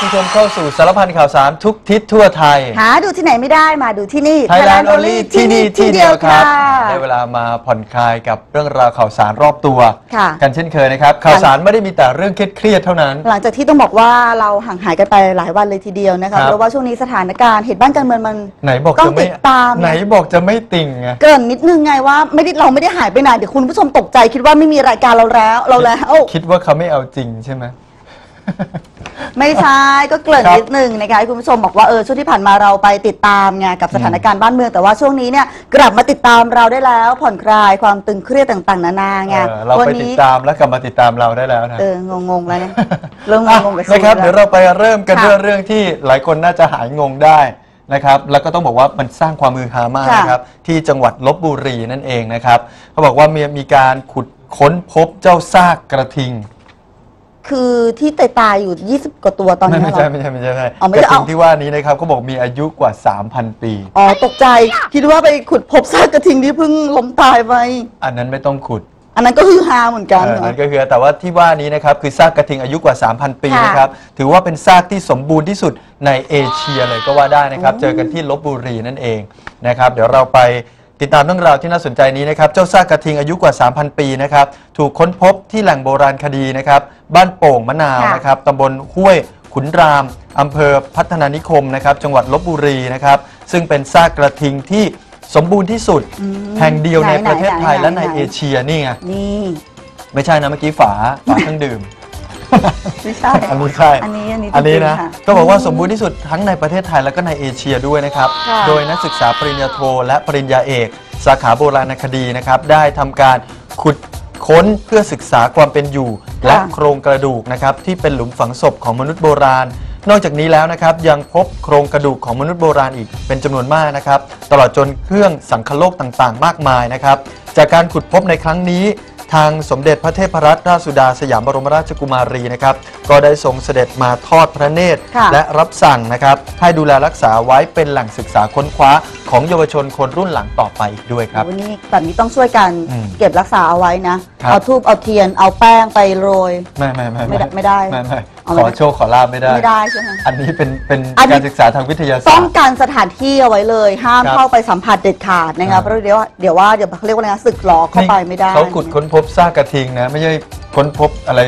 ค่ะสวัสดีครับต้อนรับคุณผู้ชมเข้าสู่สารพันข่าวสารทุกทิศทั่วไทย หาดูที่ไหนไม่ได้มาดูที่นี่ Thailand Thailand Only ที่นี่ที่เดียวครับได้เวค่ะลามาผ่อนคลายกับเรื่องราวข่าวสารรอบตัว ค่ะ กันเช่นเคยนะครับ ข่าวสารไม่ได้มีแต่เรื่องเครียดๆเท่านั้น หลังจากที่ต้องบอกว่าเราห่างหายกันไปหลายวันเลยทีเดียวนะครัคะบเพราะว่าช่วงนี้สถานการณ์เหตุบ้านการเมืองมันไหนบอกต้อจะงไม่ติดตามไหนบอกจะไม่ติ่งไงเกรินนิดนึงไงว่าไม่ได้เราไม่ได้หายไปไหนเดี๋ยวคุณผู้ชมตกใจคิดว่าไม่มีรายการเราแล้วเราแล้ว คิดว่าเขาไม่เอาจริงใช่ไหม ไม่ใช่ ก็เกริ่นครับนิดนึงนะคะให้คุณผู้ชมบอกว่าเออช่วงที่ผ่านมาเราไปติดตามไงกับสถานการณ์บ้านเมืองแต่ว่าช่วงนี้เนี่ยกลับมาติดตามเราได้แล้ว ผ่อนคลายความตึงเครียดต่างๆ นานาไงเออเราวัไปตินี้ดตามแล้วกลับมาติดตามเราได้แล้วนะเอองงๆแล้วเนี่ยเริ่มงงๆกับชีวิตนะครับแล้วเดี๋ยวเราไปเริ่มกันค่ะด้วยเรื่องที่หลายคนน่าจะหายงงได้นะครับ แล้วก็ต้องบอกว่ามันสร้างความมือฮามากค่ะ นะครับที่จังหวัดลบบุรีนั่นเองนะครับเขาบอกว่ามีมีการขุดค้นพบเจ้าซากกระทิง คือที่ตายตายๆอยู่ 20 กว่าตัวตอนไม่นี้ไม่เหรใช่อ ไม่ใช่ไม่ใช่ไม่ใช่อ๋อไม่กได้ระทิงเอาที่ว่านี้นะครับเขาบอกมีอายุกว่า 3,000 ปี อ๋อตกใจ คิดว่าไปขุดพบซากกระทิงที่เพิ่งล้มตายไป อันนั้นไม่ต้องขุดอันนั้นก็คือฮาเหมือนกันเออเหรอ นั่นก็คือแต่ว่าที่ว่านี้นะครับคือซากกระทิงอายุกว่า 3,000 ปีค่ะ นะครับถือว่าเป็นซากที่สมบูรณ์ที่สุดในเอเชียเลยก็ว่าได้นะครับ เจอกันที่ลบบุรีนั่นเองนะครับ เดี๋ยวเราไป ติดตามเรื่องราวที่น่าสนใจนี้นะครับ เจ้าซากกระทิงอายุกว่า 3,000 ปีนะครับ ถูกค้นพบที่แหล่งโบราณคดีนะครับ บ้านโป่งมะนาวค่ะนะครับตำบลห้วยขุนรามอำเภอพัฒนานิคมนะครับ จังหวัดลบบุรีนะครับ ซึ่งเป็นซากกระทิงที่สมบูรณ์ที่สุด อืมแห่งเดียวในไหนๆประเทศไทยไหนๆและในไหนๆ เอเชียนี่ไง นี่ ไม่ใช่นะเมื่อกี้ฝาฝาเครื่องดื่ม ไม่ใช่อันนี้ใช่อันนี้อันนี้อันนี้จริงๆนะค่ะก็บอกว่าสมบูรณ์ที่สุดทั้งในประเทศไทยและก็ในเอเชียด้วยนะครับ ค่ะ โดยนักศึกษาปริญญาโทและปริญญาเอก สาขาโบราณคดีนะครับ ได้ทำการขุดค้นเพื่อศึกษาความเป็นอยู่ และโครงกระดูกนะครับที่เป็นหลุมฝังศพของมนุษย์โบราณ นอกจากนี้แล้วนะครับยังพบโครงกระดูกของมนุษย์โบราณอีกเป็นจำนวนมากนะครับ ตลอดจนเครื่องสังคโลกต่างๆ มากมายนะครับ จากการขุดพบในครั้งนี้ ทางสมเด็จพระเทพรัตนราชสุดาสยามบรมราชกุมารีนะครับก็ได้ทรงเสด็จมาทอดพระเนตร ค่ะ และรับสั่งนะครับให้ดูแลรักษาไว้เป็นแหล่งศึกษาค้นคว้า ของเยาวชนคนรุ่นหลังต่อไปอีกด้วยครับ วันนี้แบบนี้ต้องช่วยกันอืมเก็บรักษาเอาไว้นะ ครับ เอาทูบเอาเทียนเอาแป้งไปโรย ไม่ไม่ไม่ไม่ได้ไม่ได้ไม่ไม่เอาขไม่อได้ โชคขอลาบไม่ได้ ไม่ได้ใช่ไหม อันนี้เป็นเป็นอันนี้ การศึกษาทางวิทยาศาต้สองตร์ การสถานที่เอาไว้เลย ห้ามครับเข้าไปสัมผัสเด็ดขาดนะครับอ่าเพราะเดี๋ยวว่าเดี๋ยวว่าเดี๋ยวเขาเรียกว่าอะไรนะสึกหลอกเข้าไปไม่ได้ เขาขุดค้นพบซากกระทิงนะ ไม่ใช่ค้นพบอะไร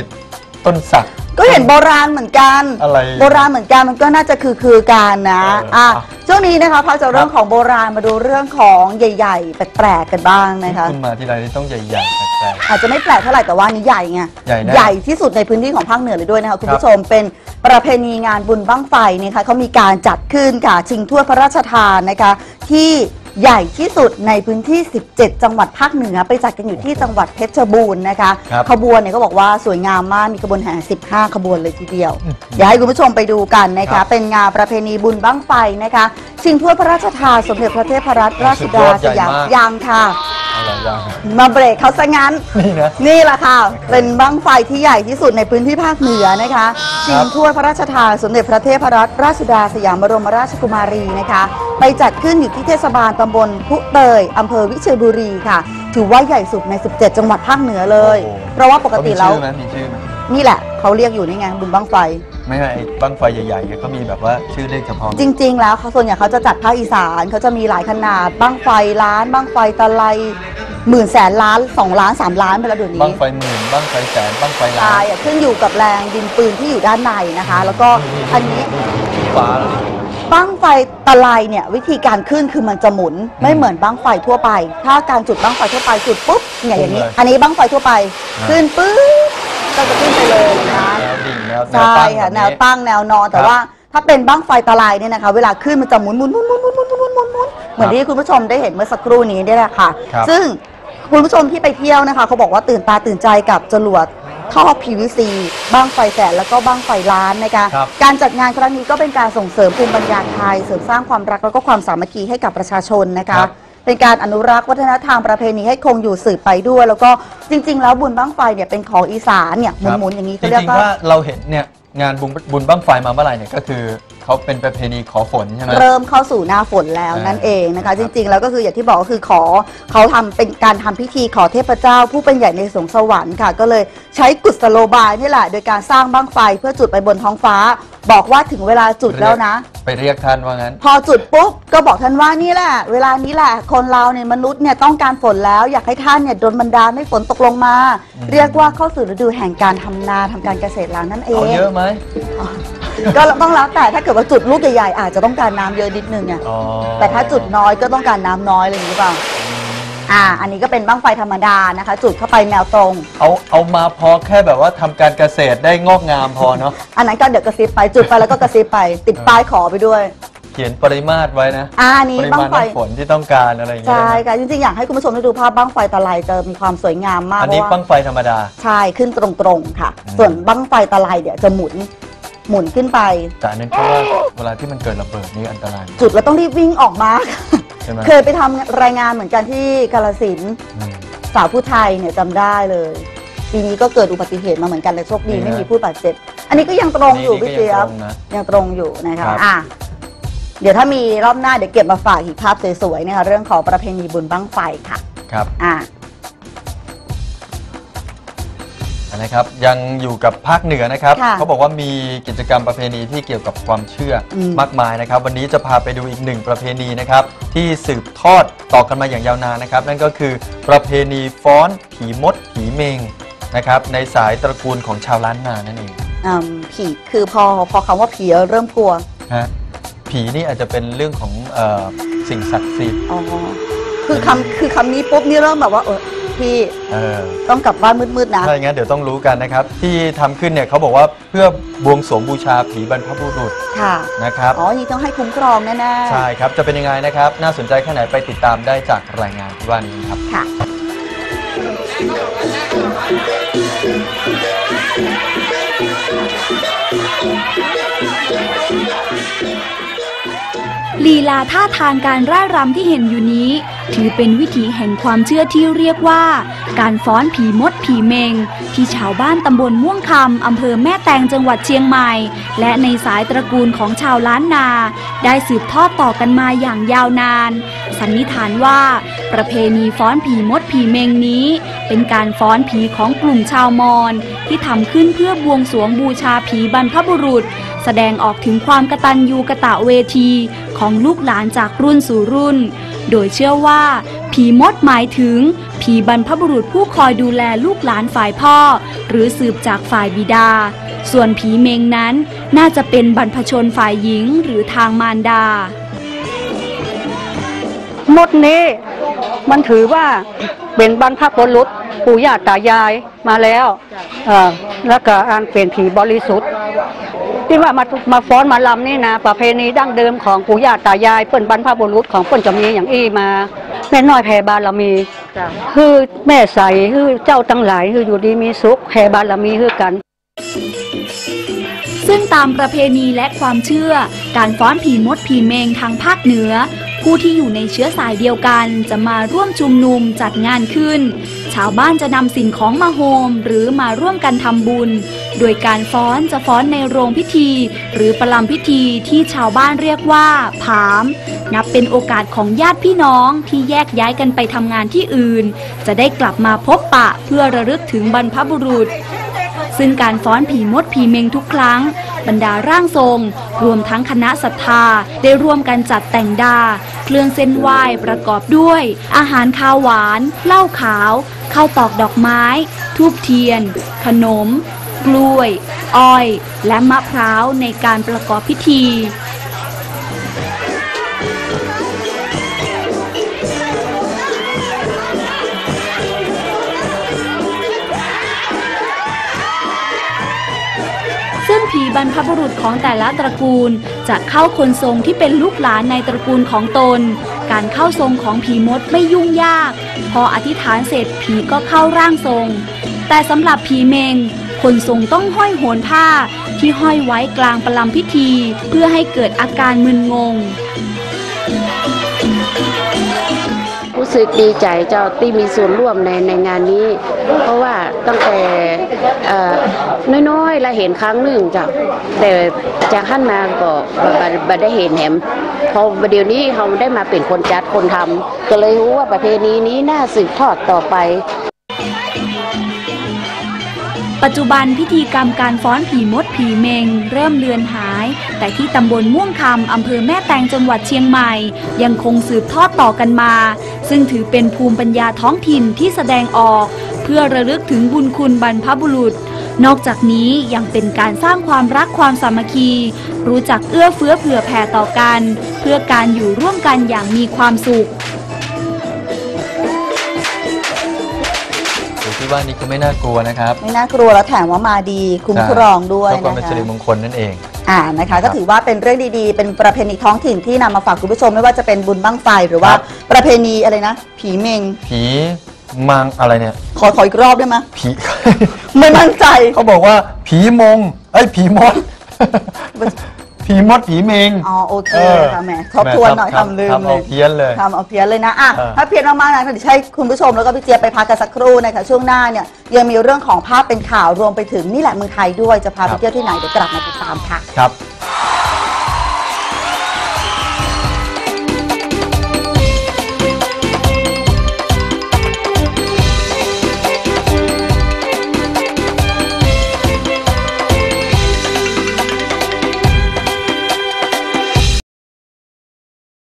ต้นสัก ก็เห็นโบราณเหมือนกัน อะไรโบราณเหมือนกันมันก็น่าจะคือคือการนะเอออ่อะอะช่วงนี้นะคะพักจากเรื่องของโบราณมาดูเรื่องของใหญ่ ๆ แปลกๆกันบ้างนะคะ คุณมาที่ไรนี่ต้องใหญ่ๆแปลก อาจจะไม่แปลกเท่าไหร่แต่ว่านี่ใหญ่ไงใหญ่แน่ใหญ่ที่สุดในพื้นที่ของภาคเหนือเลยด้วยนะคะคุณครับผู้ชมเป็นประเพณีงานบุญบั้งไฟเนี่ยค่ะเขามีการจัดขึ้นค่ะชิงถ้วยพระราชทานนะคะที่ ใหญ่ที่สุดในพื้นที่ 17 จังหวัดภาคเหนือ ไปจัดกันอยู่ที่จังหวัดเพชรบูรณ์นะคะครับขบวนเนี่ยก็บอกว่าสวยงามมากมีขบวนแห่ 15 ขบวนเลยทีเดียวอืมอยากให้คุณผู้ชมไปดูกันนะครัคะ บเป็นงานประเพณีบุญบั้งไฟนะคะชิงถ้วยพระราชทานสมเด็จพระเทพรัตนราชสุดาสุดยอดใหญ่สยามมากยังค่ะๆอะไรอย่าง มาเบรกเขาซะงั้น นี่นะนี่แหละค่ะ เป็นบั้งไฟที่ใหญ่ที่สุดในพื้นที่ภาคเหนือนะคะชิงถ้วยพระราชทานสมเด็จพระเทพรัตนราชสุดาสยามบรมราชกุมารีนะคะ ไปจัดขึ้นอยู่ที่เทศบาลตำบลพุเตยอำเภอวิเชียรบุรีค่ะ ถือว่าใหญ่สุดใน 17 จังหวัดภาคเหนือเลย โอ้โห เพราะว่าปกติแล้ว เขามีชื่อไหมมีชื่อไหมนี่แหละเขาเรียกอยู่นี่ไงบุญบั้งไฟ ไม่ใช่ไอ้บั้งไฟใหญ่ๆเนี่ยเขามีแบบว่าชื่อเลขเฉพาะจริง ๆ แล้วเขาส่วนใหญ่เขาจะจัดภาคอีสานเขาจะมีหลายขนาดบั้งไฟล้านบั้งไฟตะไลหมื่นแสนล้านสองล้านสามล้านไปแล้วเดี๋ยวนี้บั้งไฟหมื่นบั้งไฟแสนบั้งไฟล้าตายนอะขึ้นอยู่กับแรงดินปืนที่อยู่ด้านในนะคะ แล้วก็อันนี้ ฟ้าแล้วนี่ บ้างไฟตะไลเนี่ยวิธีการขึ้นคือมันจะหมุนไม่เหมือนบ้างไฟทั่วไป ถ้าการจุดบ้างไฟทั่วไปจุดปุ๊บเนี่ยอย่างนี้เลยอันนี้บ้างไฟทั่วไปอ่าขึ้นปุ๊บก็จะขึ้นไปเลยนะแนวดิ่งแนวแนวใช่ตั้งค่ะบบแนวตั้งแนวนอนแต่ครับว่าถ้าเป็นบ้างไฟตะไลเนี่ยนะคะ เวลาขึ้นมันจะหมุนหมุนหมุนหมุนหมุนหมุนหมุนหมุนหมุนเหมือนที่คุณผู้ชมได้เห็นเมื่อสักครู่นี้นี่แหละค่ะครับซึ่งคุณผู้ชมที่ไปเที่ยวนะคะ เขาบอกว่าตื่นตาตื่นใจกับจรวด ท่อ PVC บ้างไฟแสนแล้วก็บ้างไฟล้านนะคะครับ การจัดงานครั้งนี้ก็เป็นการส่งเสริมภูมิปัญญาไทย เสริมสร้างความรักแล้วก็ความสามัคคีให้กับประชาชนนะคะ ครับ เป็นการอนุรักษ์วัฒนธรรมประเพณีให้คงอยู่สืบไปด้วย แล้วก็จริง ๆ แล้วบุญบ้างไฟเนี่ยเป็นของอีสานเนี่ยหครับมุนๆอย่างนี้จเขาเรียกริงๆว่า ว่าเราเห็นเนี่ยงานบุญบุญบั้งไฟมาเมื่อไหร่เนี่ยก็คือ เขาเป็นประเพณีขอฝนใช่ไหม เริ่มเข้าสู่หน้าฝนแล้วอ่านั่นั่นเองนะครัคะ บ จริงๆ แล้วก็คืออย่างที่บอกก็คือขอเขาทำเป็นการทำพิธีขอเทพเจ้า ผู้เป็นใหญ่ในสวงสวรรค์ค่ะ ก็เลยใช้กุศโลบายนี่แหละ โดยการสร้างบั้งไฟเพื่อจุดไปบนท้องฟ้า บอกว่าถึงเวลาจุดแล้วนะ ไปเรียกท่านว่างั้น พอจุดปุ๊บก็บอกท่านว่านี่แหละ เวลานี้แหละ คนเราเนี่ยมนุษย์เนี่ยต้องการฝนแล้ว อยากให้ท่านเนี่ยโดนบันดาลให้ฝนตกลงมาอืมเรียกว่าเข้าสู่ฤดูแห่งการทำนาทำการเกษตรแล้วนั่นเอเอางเยอะไหม ก็ต้องแล้วแต่ถ้าเกิดว่าจุดลูกใหญ่ๆอาจจะต้องการน้ำเยอะนิดนึงไงอ๋อแต่ถ้าจุดน้อยก็ต้องการน้ำน้อยอะไรอย่างนี้หรือเปล่าอ่า อันนี้ก็เป็นบั้งไฟธรรมดานะคะ จุดเข้าไปแนวตรง เอาเอามาพอแค่แบบว่าทำการเกษตรได้งอกงามพอเนาะอันนั้นก็เดี๋ยวกระซิบไปจุดไปแล้วก็กระซิบไป ติดป้ายขอไปด้วย เขียนปริมาตรไว้นะอ่าอันนี้ปริบั้มางณไฟ น้ำฝนที่ต้องการอะไรอย่างเงี้ยใช่นะค่ะจริงๆ อยากให้คุณผู้ชมได้ดูภาพบั้งไฟตะไลจะมีความสวยงามมากอันเพนี้ราะบั้ว่างไฟธรรมดา ใช่ ขึ้นตรงๆ ค่ะอืมส่วนบั้งไฟตะไลเดี๋ยวจะหมุน หมุนขึ้นไป แต่อันนั้นเพราะว่าเวลาที่มันเกิดระเบิดนี่อันตราย จุดแล้วต้องรีบวิ่งออกมา ใช่ไหม เคยไปทำรายงานเหมือนกันที่กาลสินธุ์อืม สาวผู้ไทยเนี่ยจำได้เลยปีนี้ก็เกิดอุบัติเหตุมาเหมือนกันแต่โชคดีนี่ฮะไม่มีผู้บาดเจ็บอันนี้ก็ยังตรงอยู่นี่พี่เจี๊ยบก็งตรงนะยังตรงอยู่นะครัคะบ อะเดี๋ยวถ้ามีรอบหน้าเดี๋ยวเก็บมาฝากอีกภาพสวยๆนะคะเรื่องของประเพณีบุญบั้งไฟค่ะ ครับ อะ นะครับยังอยู่กับภาคเหนือนะครับค่ะเขาบอกว่ามีกิจกรรมประเพณีที่เกี่ยวกับความเชื่ออม มากมายนะครับ วันนี้จะพาไปดูอีกหนึ่งประเพณีนะครับที่สืบทอดต่อกันมาอย่างยาวนานนะครับ นั่นก็คือประเพณีฟ้อนผีมดผีเมงนะครับในสายตระกูลของชาวล้านนานั่นเองอืมผีคือพอพอคำว่าผีเริ่มกลัวฮะผีนี่อาจจะเป็นเรื่องของเออสิ่งศักดิ์สิทธิ์ อ๋อคือคำคือคำนี้ปุ๊บนี่เริ่มแบบว่าเออ พี่เออต้องกลับบ้านมืดๆนะ ถ้าอย่างนั้นเดี๋ยวต้องรู้กันนะครับ ที่ทำขึ้นเนี่ยเขาบอกว่าเพื่อบวงสรวงบูชาผีบรรพบุรุษค่ะ นะครับ อ๋อนี่ต้องให้คุ้มครองแน่ๆใช่ครับ จะเป็นยังไงนะครับ น่าสนใจแค่ไหนไปติดตามได้จากรายงานที่ว่านี้ครับค่ะ ลีลาท่าทางการร่ายรำที่เห็นอยู่นี้ ถือเป็นวิถีแห่งความเชื่อที่เรียกว่า การฟ้อนผีมดผีเมง ที่ชาวบ้านตำบลม่วงคำอำเภอแม่แตงจังหวัดเชียงใหม่ และในสายตระกูลของชาวล้านนา ได้สืบทอดต่อกันมาอย่างยาวนาน สันนิษฐานว่า ประเพณีฟ้อนผีมดผีเมงนี้เป็นการฟ้อนผีของกลุ่มชาวมอญที่ทำขึ้นเพื่อบวงสรวงบูชาผีบรรพบุรุษ แสดงออกถึงความกตัญญูกะตะเวทีของลูกหลานจากรุ่นสู่รุ่น โดยเชื่อว่า ผีมดหมายถึง ผีบรรพบุรุษผู้คอยดูแลลูกหลานฝ่ายพ่อ หรือสืบจากฝ่ายบิดา ส่วนผีเมงนั้นน่าจะเป็นบรรพชนฝ่ายหญิงหรือทางมารดามดนี้ มันถือว่าเป็นบรรพบุรุษปู่ย่าตายายมาแล้วเอ่อแล้วก็อันเป็นผีบริสุทธิ์ ที่ว่ามามาฟ้อนมาลำนี่นะประเพณีดั้งเดิมของปู่ย่าตายายเปิ้นบรรพบุรุษของเปิ้นจะมีอย่างอี้มาแม่น้อยแผ่บารมีคือแม่ใสคือเจ้าตั้งหลายคืออยู่ดีมีสุขแผ่บารมีคือกันซึ่งตามประเพณีและความเชื่อ การฟ้อนผีมดผีเมงทางภาคเหนือ ผู้ที่อยู่ในเชื้อสายเดียวกันจะมาร่วมชุมนุมจัดงานขึ้น ชาวบ้านจะนำสิ่งของมาโฮมหรือมาร่วมกันทำบุญ โดยการฟ้อนจะฟ้อนในโรงพิธี หรือประลำพิธีที่ชาวบ้านเรียกว่าผาม นับเป็นโอกาสของญาติพี่น้องที่แยกย้ายกันไปทำงานที่อื่น จะได้กลับมาพบปะเพื่อระลึกถึงบรรพบุรุษ ซึ่งการฟ้อนผีมดผีเมงทุกครั้ง บรรดาร่างทรง รวมทั้งคณะศรัทธา ได้ร่วมกันจัดแต่งดา เครื่องเส้นไหว้ประกอบด้วย อาหารคาวหวานเหล้าขาวข้าวตอกดอกไม้ ทูบเทียน ขนม กล้วย อ้อย และมะพร้าวในการประกอบพิธี ผีบรรพบุรุษของแต่ละตระกูล จะเข้าคนทรงที่เป็นลูกหลานในตระกูลของตน การเข้าทรงของผีมดไม่ยุ่งยาก พออธิษฐานเสร็จผีก็เข้าร่างทรง แต่สำหรับผีเมง คนทรงต้องห้อยโหนผ้าที่ห้อยไว้กลางประลำพิธี เพื่อให้เกิดอาการมึนงง สึกดีใจเจ้าที่มีส่วนร่วมในในงานนี้ เพราะว่าตั้งแต่เอ่อน้อยๆเราเห็นครั้งหนึ่งจ้ะแต่จากขั้นมาก็บัได้เห็นแหมพอเดี๋ยวนี้เขาได้มาเป็นคนจัดคนทำก็เลยรู้ว่าประเพณีนี้น่าสืบทอดต่อไป ปัจจุบันพิธีกรรมการฟ้อนผีมดผีเมง เริ่มเลือนหาย แต่ที่ตำบลม่วงคำอำเภอแม่แตงจังหวัดเชียงใหม่ ยังคงสืบทอดต่อกันมา ซึ่งถือเป็นภูมิปัญญาท้องถิ่นที่แสดงออก เพื่อระลึกถึงบุญคุณบรรพบุรุษ นอกจากนี้ยังเป็นการสร้างความรักความสามัคคี รู้จักเอื้อเฟื้อเผื่อแผ่ต่อกัน เพื่อการอยู่ร่วมกันอย่างมีความสุข ว่านี่ก็ไม่น่ากลัวนะครับไม่น่ากลัวแล้วแถมว่ามาดีคุ้มครองด้วยเพื่อความนะเป็นคะสิริมงคลนั่นเองอ่านะคะ ก็ถือว่าเป็นเรื่องดีๆ เป็นประเพณีท้องถิ่นที่นำมาฝากคุณผู้ชมไม่ว่าจะเป็นบุญบั้งไฟหรือว่าครับประเพณีอะไรนะ ผีเมง ผีมังอะไรเนี่ย ขอขออีกรอบได้ไหมผีไม่มั่นใจเขาบอกว่าผีมงเอ้ยผีมด ผีมดผีเมง อ๋อโอเคเออค่ะแหมทบทวนหน่อยแหม่ทำลืมทำเลเอายเพี้ยนเลยทำเอาเพี้ยนเลยนะอะเออถ้าเพี้ยนมากๆนะเดี๋ยวให้คุณผู้ชมแล้วก็พี่เจี๊ยบไปพักกันสักครู่นะคะช่วงหน้าเนี่ยยังมีเรื่องของภาพเป็นข่าวรวมไปถึงนี่แหละเมืองไทยด้วยจะพาไปเที่ยวที่ไหนเดี๋ยวกลับมาติดตามค่ะครับ